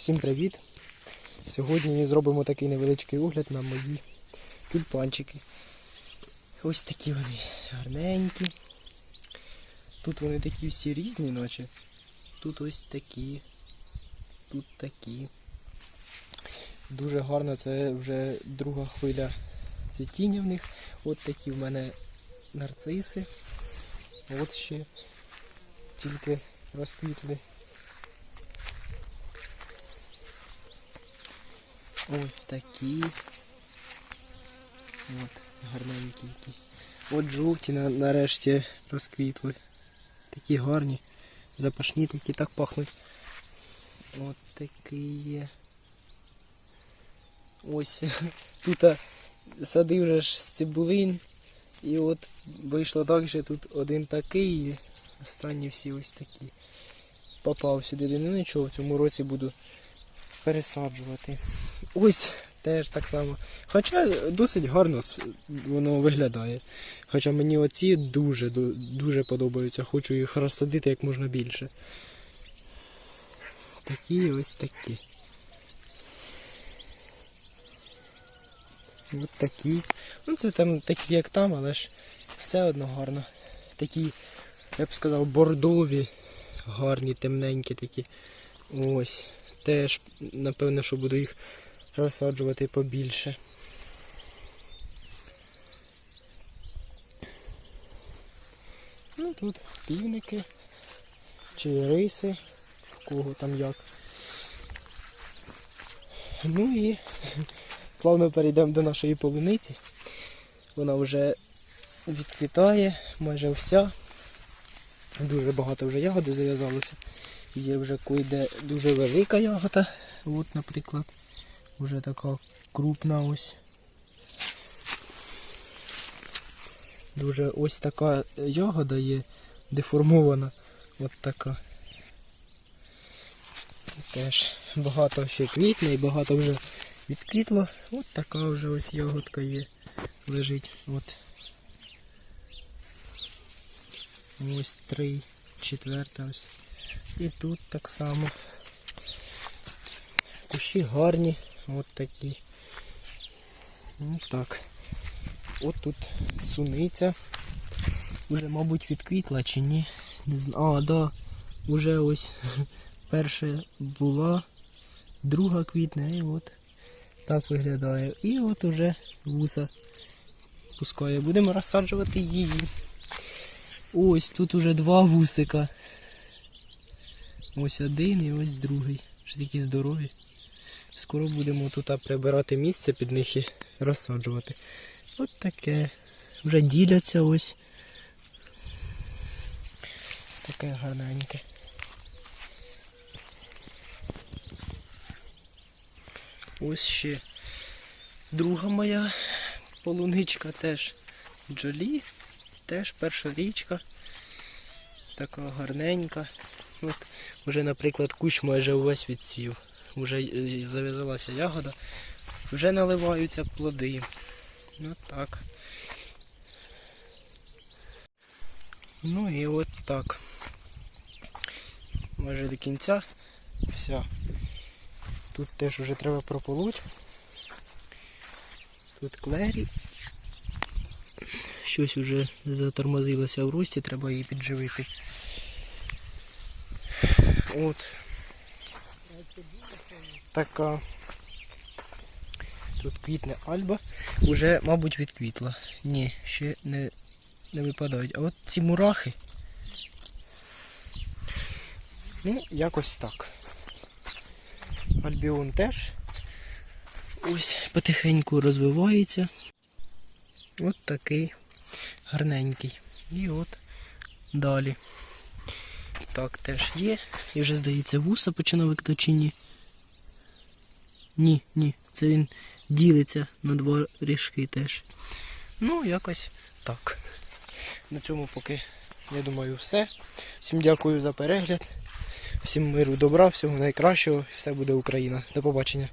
Всім привіт! Сьогодні зробимо такий невеличкий огляд на мої тюльпанчики. Ось такі вони гарненькі. Тут вони такі всі різні, наче. Тут ось такі. Тут такі. Дуже гарно, це вже друга хвиля цвітіння в них. От такі в мене нарциси. От ще тільки розквітли. Ось такі. От, гарненькі які. От жовті нарешті розквітли. Такі гарні. Запашні такі так пахнуть. От такі є. Ось тут садив вже з цибулин. І от вийшло так, що тут один такий, і останні всі ось такі. Попав сюди, ну нічого, в цьому році буду пересаджувати. Ось теж так само. Хоча досить гарно воно виглядає. Хоча мені оці дуже дуже подобаються. Хочу їх розсадити як можна більше. Такі ось такі. Ось такі. Ну це там такі як там, але ж все одно гарно. Такі, я б сказав, бордові, гарні, темненькі такі. Ось. Теж, напевно, що буду їх розсаджувати побільше. Ну тут півники чи риси, в кого там як. Ну і плавно перейдемо до нашої полуниці. Вона вже відквітає, майже вся. Дуже багато вже ягоди зав'язалося. Є вже койде дуже велика ягода. От, наприклад, вже така крупна ось. Дуже ось така ягода є деформована. От така. Теж багато ще квітне і багато вже відквітло. От така вже ось ягодка є. Лежить. От. Ось три, четверта ось. І тут так само. Кущі гарні, от такі. Ну так. От тут суниця. Уже, мабуть, відквітла чи ні. Не знаю. А, да. Уже ось перша була, друга квітне, і от так виглядає. І от уже вуса пускає. Будемо розсаджувати її. Ось тут уже два вусика. Ось один і ось другий. Вже такі здорові. Скоро будемо тут прибирати місце під них і розсаджувати. От таке. Вже діляться ось. Таке гарненьке. Ось ще друга моя полуничка теж джолі. Теж перша річка. Така гарненька. От, вже, наприклад, кущ майже увесь відцвів. Вже е, зав'язалася ягода. Вже наливаються плоди. Ну так. Ну і от так. Майже до кінця. Вся. Тут теж вже треба прополоть. Тут клері. Щось уже затормозилося в рості, треба її підживити. От. Така. Тут квітне альба. Уже, мабуть, відквітла. Ні, ще не, не випадають. А от ці мурахи. Ну, якось так. Альбіон теж ось потихеньку розвивається. От такий гарненький. І от далі. Так теж є. І вже здається вуса починав викидати ні. Ні, ні. Це він ділиться на два ріжки теж. Ну, якось так. На цьому поки, я думаю, все. Всім дякую за перегляд. Всім миру, добра, всього найкращого. Все буде Україна. До побачення.